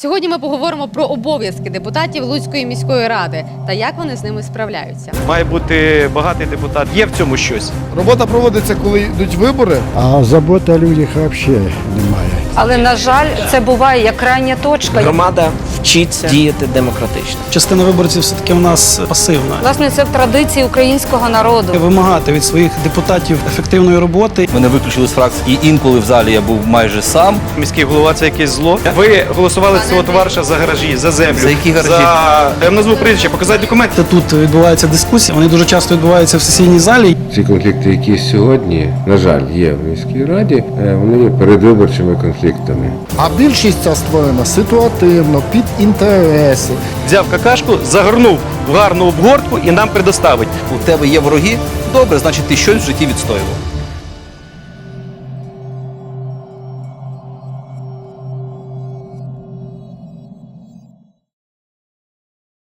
Сьогодні ми поговоримо про обов'язки депутатів Луцької міської ради та як вони з ними справляються. Має бути багатий депутат. Є в цьому щось. Робота проводиться, коли йдуть вибори. А заботи о людях взагалі немає. Але на жаль, це буває як крайня точка. Громада вчиться діяти демократично. Частина виборців все таки у нас пасивна. Власне, це в традиції українського народу. Вимагати від своїх депутатів ефективної роботи. Мене виключили з фракції, і інколи в залі я був майже сам. Міський голова це якесь зло. Ви голосували цього товариша за гаражі, за землю. За які гаражі? За... Я назву прізвище, показати документи. Тут відбуваються дискусії. Вони дуже часто відбуваються в сесійній залі. Ці конфлікти, які сьогодні, на жаль, є в міській раді, е, вони є передвиборчими конфліктами. А більшість ця створена ситуативно, під інтереси. Взяв какашку, загорнув в гарну обгортку і нам предоставить. У тебе є вороги. Добре, значить ти щось в житті відстоював.